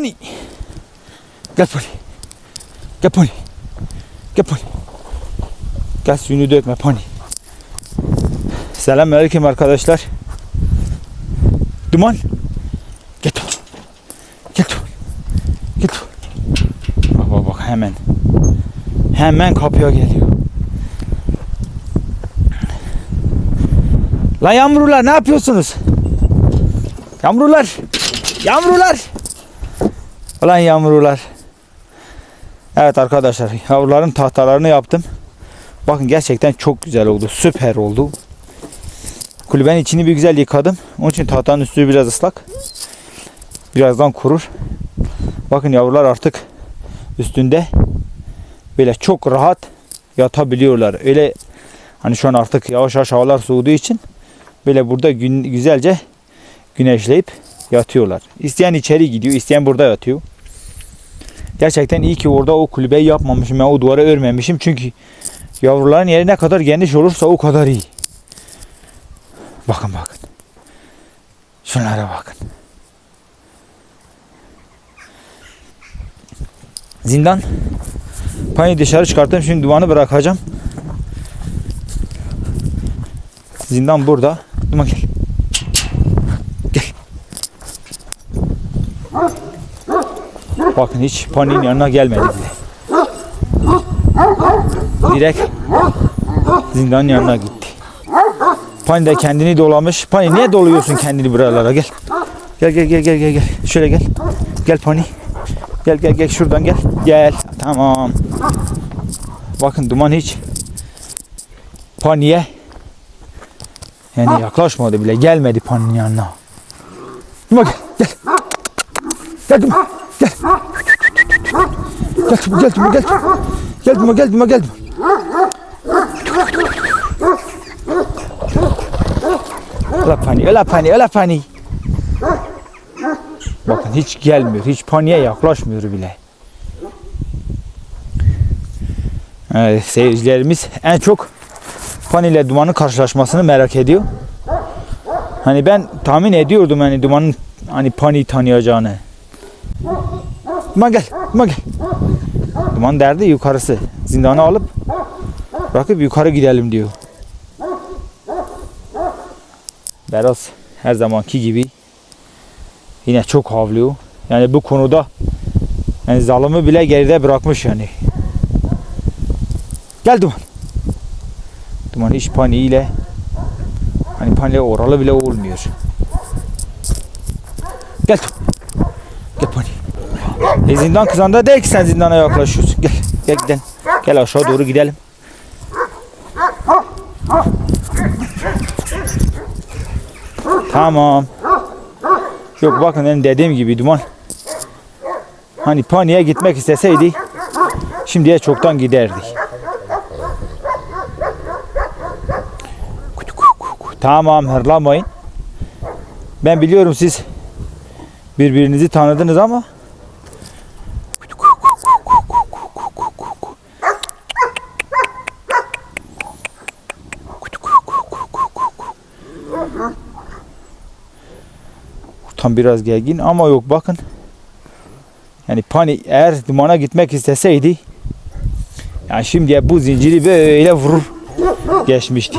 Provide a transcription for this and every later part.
Pony. Gel Pony. Gel Pony. Gel Pony. Gel suyunu dökme Pony. Selamünaleyküm arkadaşlar. Duman. Gel Duman. Gel Duman. Gel Duman. Bak bak bak hemen. Hemen kapıya geliyor. Lan yağmurlar ne yapıyorsunuz? Yağmurlar. Yağmurlar. Ulan yağmurlar. Evet arkadaşlar yavruların tahtalarını yaptım. Bakın gerçekten çok güzel oldu. Süper oldu. Kulübenin içini bir güzel yıkadım. Onun için tahtanın üstü biraz ıslak. Birazdan kurur. Bakın yavrular artık üstünde böyle çok rahat yatabiliyorlar. Öyle hani şu an artık yavaş yavaş havalar soğuduğu için böyle burada gün, güzelce güneşleyip yatıyorlar. İsteyen içeri gidiyor, isteyen burada yatıyor. Gerçekten iyi ki orada o kulübeyi yapmamışım. Ben o duvara örmemişim. Çünkü yavruların yeri ne kadar geniş olursa o kadar iyi. Bakın bakın. Şunlara bakın. Zindan. Payı dışarı çıkarttım. Şimdi dumanı bırakacağım. Zindan burada. Duman. Gel. Bakın hiç paniğin yanına gelmedi bile. Direkt zindanın yanına gitti. Pani de kendini dolamış. Pani niye doluyorsun kendini buralara gel. Gel gel gel gel gel. Şöyle gel. Gel Pani. Gel gel gel şuradan gel. Gel. Tamam. Bakın duman hiç Pani'ye yani yaklaşmadı bile. Gelmedi Pani'nin yanına. Duman gel. Gel. Gel Duman. Gel. Gel Duman gel Duman gel. Gel Duman gel Duman gel. Öla pani, öla pani, öla pani. Bakın hiç gelmiyor. Hiç paniğe yaklaşmıyor bile. Evet, seyircilerimiz en çok Pani ile dumanın karşılaşmasını merak ediyor. Hani ben tahmin ediyordum hani dumanın hani Pani tanıyacağını. Duman gel, duman gel. Duman derdi yukarısı. Zindanı alıp bırakıp yukarı gidelim diyor. Beraz her zamanki gibi yine çok havlıyor. Yani bu konuda yani zalımı bile geride bırakmış yani. Gel Duman. Duman hiç paniğiyle hani paniğe oralı bile olmuyor. Gel Duman. Gel panik. E zindan kızanda değil ki sen zindana yaklaşıyorsun. Gel. Gel gidelim. Gel aşağı doğru gidelim. Tamam. Yok bakın benim dediğim gibi duman. Hani paniğe gitmek isteseydi şimdiye çoktan giderdik. Tamam hırlamayın. Ben biliyorum siz birbirinizi tanıdınız ama Tam biraz gergin ama yok bakın. Yani pani eğer dumana gitmek isteseydi yani şimdiye bu zinciri böyle vurur geçmişti.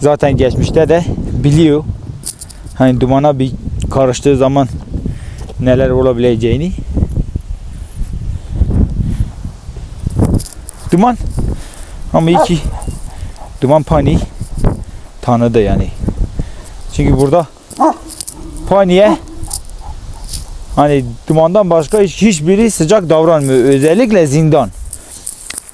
Zaten geçmişte de biliyor. Hani dumana bir karıştığı zaman neler olabileceğini. Duman ama iyi ki duman pani tanıdı yani. Çünkü burada paniye hani dumandan başka hiç, hiçbiri sıcak davranmıyor. Özellikle zindan.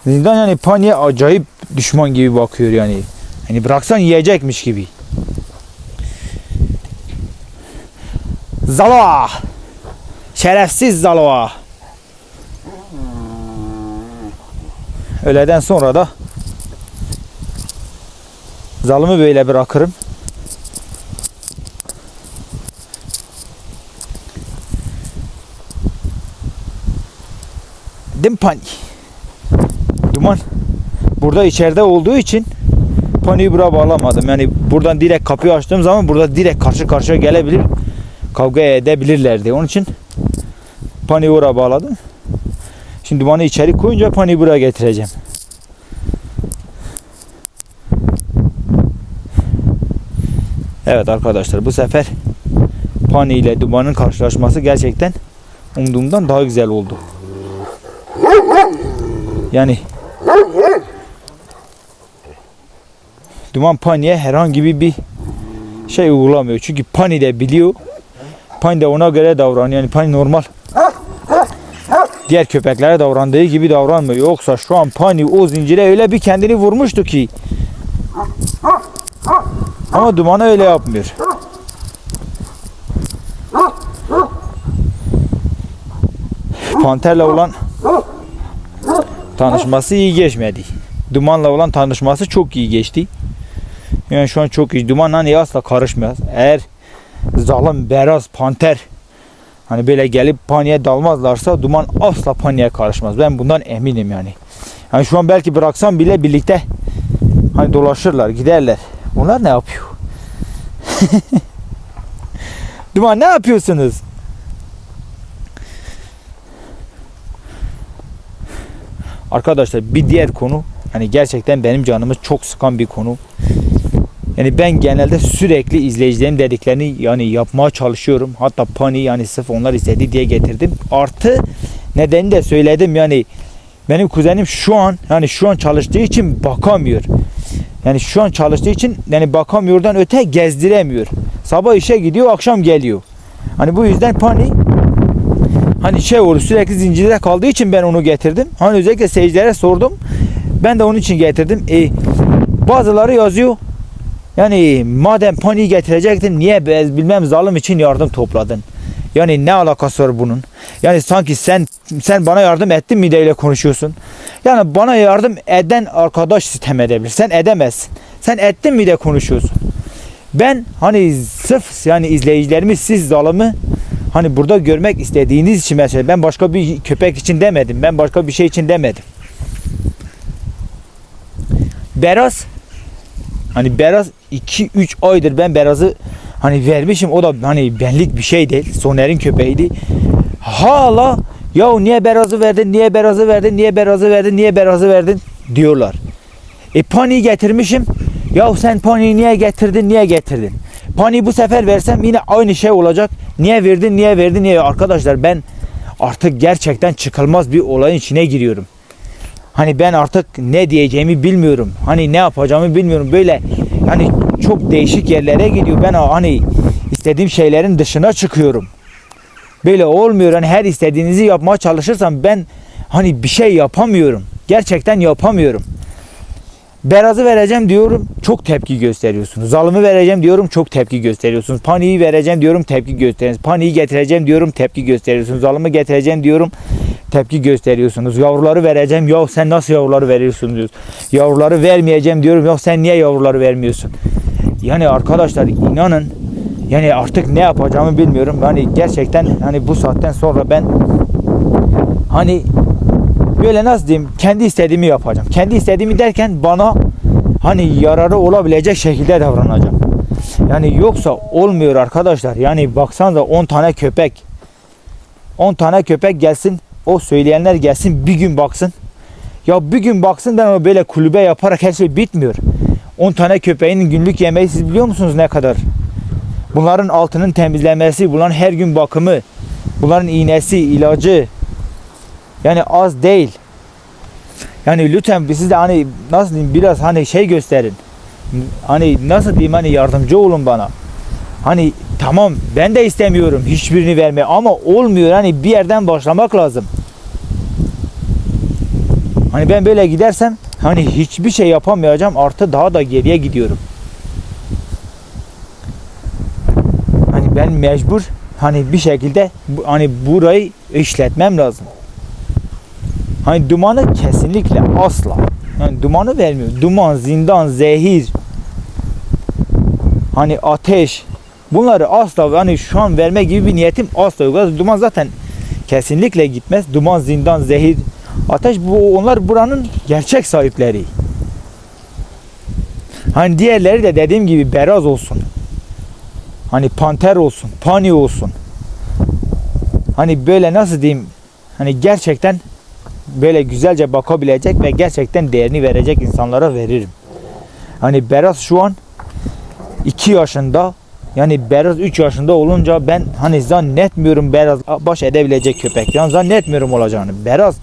Zindan yani paniye acayip düşman gibi bakıyor yani. Hani bıraksan yiyecekmiş gibi. Zalova! Şerefsiz Zalova! Öğleden sonra da zalımı böyle bırakırım. Değil mi Pani? Duman burada içeride olduğu için paniği buraya bağlamadım. Yani buradan direkt kapıyı açtığım zaman burada direkt karşı karşıya gelebilir. Kavga edebilirlerdi. Onun için paniği oraya bağladım. Şimdi dumanı içeri koyunca paniği buraya getireceğim. Evet arkadaşlar bu sefer Pani ile dumanın karşılaşması gerçekten umduğumdan daha güzel oldu. Yani Duman Pani'ye herhangi bir şey uygulamıyor. Çünkü Pani de biliyor. Pani de ona göre davranıyor. Yani Pani normal diğer köpeklere davrandığı gibi davranmıyor. Yoksa şu an Pani o zincire öyle bir kendini vurmuştu ki. Ama Duman öyle yapmıyor. Panterle olan tanışması iyi geçmedi. Dumanla olan tanışması çok iyi geçti. Yani şu an çok iyi. Duman hani asla karışmaz. Eğer zalim, beraz, panter hani böyle gelip paniğe dalmazlarsa duman asla paniğe karışmaz. Ben bundan eminim yani. Yani şu an belki bıraksam bile birlikte hani dolaşırlar, giderler. Bunlar ne yapıyor? Duman ne yapıyorsunuz? Arkadaşlar bir diğer konu hani gerçekten benim canımı çok sıkan bir konu. Yani ben genelde sürekli izleyicilerin dediklerini yani yapmaya çalışıyorum. Hatta pani yani sırf onlar istedi diye getirdim. Artı nedeni de söyledim yani benim kuzenim şu an yani şu an çalıştığı için bakamıyor. Yani şu an çalıştığı için yani bakamıyordan öte gezdiremiyor. Sabah işe gidiyor, akşam geliyor. Hani bu yüzden pani hani şey olur sürekli zincirde kaldığı için ben onu getirdim. Hani özellikle seyircilere sordum. Ben de onun için getirdim. E, bazıları yazıyor. Yani madem pani getirecektin niye bilmem zalim için yardım topladın? Yani ne alakası var bunun? Yani sanki sen sen bana yardım ettin mi ile konuşuyorsun. Yani bana yardım eden arkadaş sistem edebilir. Sen edemezsin. Sen ettin mi de konuşuyorsun. Ben hani sırf yani izleyicilerimiz siz zalımı hani burada görmek istediğiniz için mesela ben başka bir köpek için demedim. Ben başka bir şey için demedim. Beraz hani Beraz 2-3 aydır ben Beraz'ı hani vermişim o da hani benlik bir şey değil. Soner'in köpeğiydi. Hala ya niye Beraz'ı verdin, niye Beraz'ı verdin, niye Beraz'ı verdin, niye Beraz'ı verdin diyorlar. E Pani'yi getirmişim. Ya sen Pani'yi niye getirdin, niye getirdin? Pani bu sefer versem yine aynı şey olacak. Niye verdin, niye verdin, niye? Arkadaşlar ben artık gerçekten çıkılmaz bir olayın içine giriyorum. Hani ben artık ne diyeceğimi bilmiyorum. Hani ne yapacağımı bilmiyorum. Böyle hani çok değişik yerlere gidiyor. Ben hani istediğim şeylerin dışına çıkıyorum. Böyle olmuyor. Hani her istediğinizi yapmaya çalışırsam ben hani bir şey yapamıyorum. Gerçekten yapamıyorum. Berazı vereceğim diyorum çok tepki gösteriyorsunuz. Zalımı vereceğim diyorum çok tepki gösteriyorsunuz. Paniği vereceğim diyorum tepki gösteriyorsunuz. Paniği getireceğim diyorum tepki gösteriyorsunuz. Zalımı getireceğim diyorum tepki gösteriyorsunuz. Yavruları vereceğim. Ya sen nasıl yavruları veriyorsun diyoruz. Yavruları vermeyeceğim diyorum. Ya sen niye yavruları vermiyorsun? Yani arkadaşlar inanın yani artık ne yapacağımı bilmiyorum. Hani gerçekten hani bu saatten sonra ben hani böyle nasıl diyeyim kendi istediğimi yapacağım. Kendi istediğimi derken bana hani yararı olabilecek şekilde davranacağım. Yani yoksa olmuyor arkadaşlar. Yani baksanıza 10 tane köpek 10 tane köpek gelsin o söyleyenler gelsin bir gün baksın. Ya bir gün baksın ben böyle kulübe yaparak her şey bitmiyor. 10 tane köpeğin günlük yemeği siz biliyor musunuz ne kadar? Bunların altının temizlenmesi, bunların her gün bakımı, bunların iğnesi, ilacı. Yani az değil. Yani lütfen siz de hani nasıl diyeyim biraz hani şey gösterin. Hani nasıl diyeyim hani yardımcı olun bana. Hani tamam ben de istemiyorum hiçbirini verme ama olmuyor hani bir yerden başlamak lazım. Hani ben böyle gidersem hani hiçbir şey yapamayacağım artı daha da geriye gidiyorum. Hani ben mecbur hani bir şekilde hani burayı işletmem lazım. Hani dumanı kesinlikle asla. Yani dumanı vermiyor. Duman, zindan, zehir. Hani ateş. Bunları asla hani şu an verme gibi bir niyetim asla yok. Duman zaten kesinlikle gitmez. Duman, zindan, zehir, ateş bu onlar buranın gerçek sahipleri. Hani diğerleri de dediğim gibi beraz olsun. Hani panter olsun, pani olsun. Hani böyle nasıl diyeyim? Hani gerçekten böyle güzelce bakabilecek ve gerçekten değerini verecek insanlara veririm. Hani Beraz şu an 2 yaşında yani Beraz 3 yaşında olunca ben hani zannetmiyorum Beraz baş edebilecek köpek. Yani zannetmiyorum olacağını. Beraz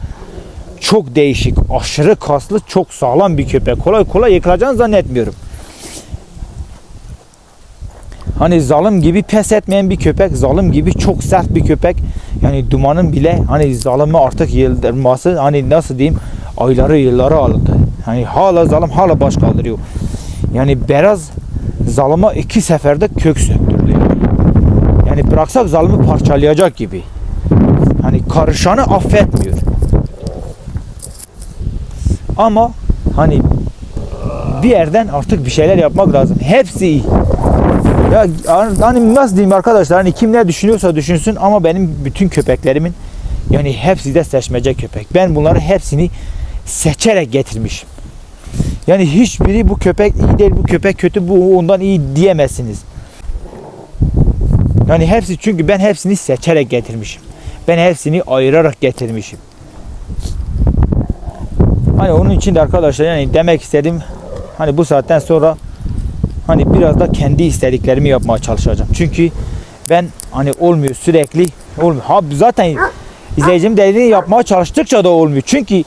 çok değişik, aşırı kaslı, çok sağlam bir köpek. Kolay kolay yıkılacağını zannetmiyorum. Hani zalim gibi pes etmeyen bir köpek, zalim gibi çok sert bir köpek. Yani dumanın bile hani zalimi artık yıldırması hani nasıl diyeyim ayları yılları aldı. Hani hala zalim hala baş kaldırıyor. Yani Beraz zalıma iki seferde kök söktürdü. Yani, bıraksak zalimi parçalayacak gibi. Hani karışanı affetmiyor. Ama hani bir yerden artık bir şeyler yapmak lazım. Hepsi iyi. Ya hani nasıl diyeyim arkadaşlar hani kim ne düşünüyorsa düşünsün ama benim bütün köpeklerimin yani hepsi de seçmece köpek. Ben bunları hepsini seçerek getirmişim. Yani hiçbiri bu köpek iyi değil, bu köpek kötü, bu ondan iyi diyemezsiniz. Yani hepsi çünkü ben hepsini seçerek getirmişim. Ben hepsini ayırarak getirmişim. Hani onun için de arkadaşlar yani demek istedim hani bu saatten sonra hani biraz da kendi istediklerimi yapmaya çalışacağım. Çünkü ben hani olmuyor sürekli olmuyor. Ha zaten izleyicim dediğini yapmaya çalıştıkça da olmuyor. Çünkü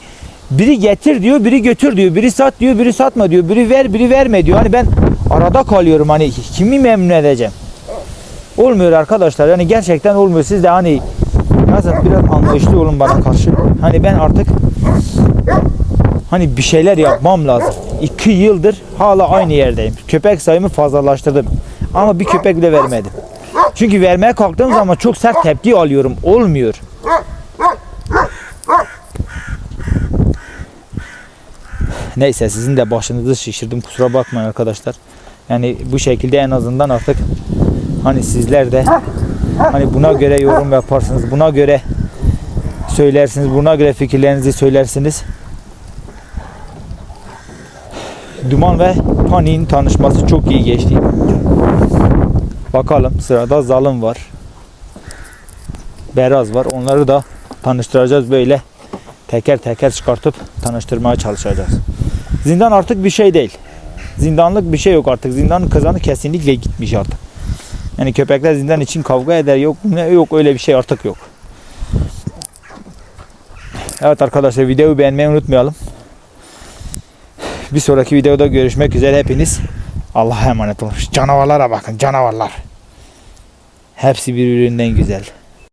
biri getir diyor, biri götür diyor, biri sat diyor, biri satma diyor, biri ver, biri verme diyor. Hani ben arada kalıyorum hani kimi memnun edeceğim? Olmuyor arkadaşlar. Yani gerçekten olmuyor. Siz de hani nasıl biraz anlayışlı olun bana karşı. Hani ben artık hani bir şeyler yapmam lazım. İki yıldır hala aynı yerdeyim. Köpek sayımı fazlalaştırdım. Ama bir köpek bile vermedim. Çünkü vermeye kalktığım zaman çok sert tepki alıyorum. Olmuyor. Neyse sizin de başınızı şişirdim. Kusura bakmayın arkadaşlar. Yani bu şekilde en azından artık hani sizler de hani buna göre yorum yaparsınız. Buna göre söylersiniz. Buna göre fikirlerinizi söylersiniz. Duman ve Pani'nin tanışması çok iyi geçti. Bakalım sırada Zalim var. Beraz var. Onları da tanıştıracağız böyle. Teker teker çıkartıp tanıştırmaya çalışacağız. Zindan artık bir şey değil. Zindanlık bir şey yok artık. Zindanın kazanı kesinlikle gitmiş artık. Yani köpekler zindan için kavga eder yok ne yok öyle bir şey artık yok. Evet arkadaşlar videoyu beğenmeyi unutmayalım. Bir sonraki videoda görüşmek üzere hepiniz. Allah'a emanet olun. Canavarlara bakın canavarlar. Hepsi birbirinden güzel.